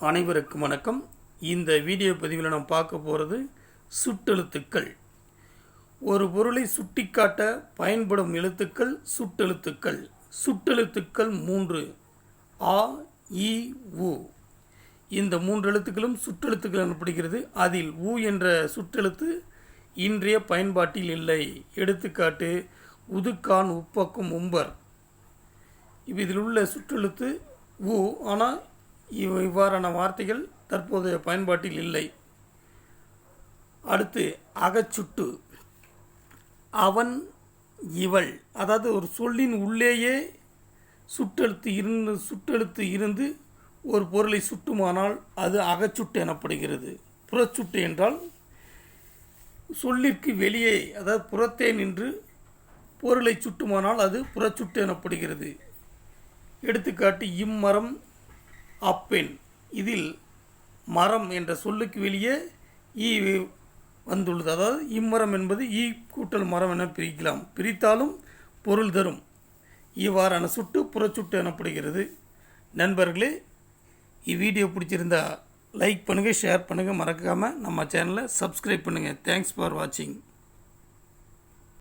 அனைவருக்கும் வணக்கம். இந்த வீடியோ பதிவில் நாம் பார்க்க போகிறது சுட்டெழுத்துக்கள். ஒரு பொருளை சுட்டிக்காட்ட பயன்படும் எழுத்துக்கள் சுட்டெழுத்துக்கள். சுட்டெழுத்துக்கள் மூன்று. ஆ இ உ. இந்த மூன்று எழுத்துக்களும் சுற்றெழுத்துக்கள் எனப்படுகிறது. அதில் உ என்ற சுற்றெழுத்து இன்றைய பயன்பாட்டில் இல்லை. எடுத்துக்காட்டு உதுக்கான் உப்பக்கும் உம்பர். இதில் உள்ள சுற்றெழுத்து உ ஆனால் இவ் இவ்வாறான வார்த்தைகள் தற்போதைய பயன்பாட்டில் இல்லை. அடுத்து அகச்சுட்டு. அவன் இவள். அதாவது ஒரு சொல்லின் உள்ளேயே சுட்டெழுத்து இருந்து சுட்டெழுத்து இருந்து ஒரு பொருளை சுட்டுமானால் அது அகச்சுட்டு எனப்படுகிறது. புறச்சுட்டு என்றால் சொல்லிற்கு வெளியே அதாவது புறத்தே நின்று பொருளை சுட்டுமானால் அது புறச்சுட்டு எனப்படுகிறது. எடுத்துக்காட்டு இம்மரம் அப்பெண். இதில் மரம் என்ற சொல்லுக்கு வெளியே ஈ வந்துள்ளது. அதாவது இம்மரம் என்பது ஈ கூட்டல் மரம் என பிரிக்கலாம். பிரித்தாலும் பொருள் தரும். இவ்வாறான சுட்டு புறச்சுட்டு எனப்படுகிறது. நண்பர்களே இவ்வீடியோ பிடிச்சிருந்தா லைக் பண்ணுங்கள் ஷேர் பண்ணுங்கள் மறக்காமல் நம்ம சேனலை சப்ஸ்கிரைப் பண்ணுங்கள் தேங்க்ஸ் ஃபார் வாட்சிங்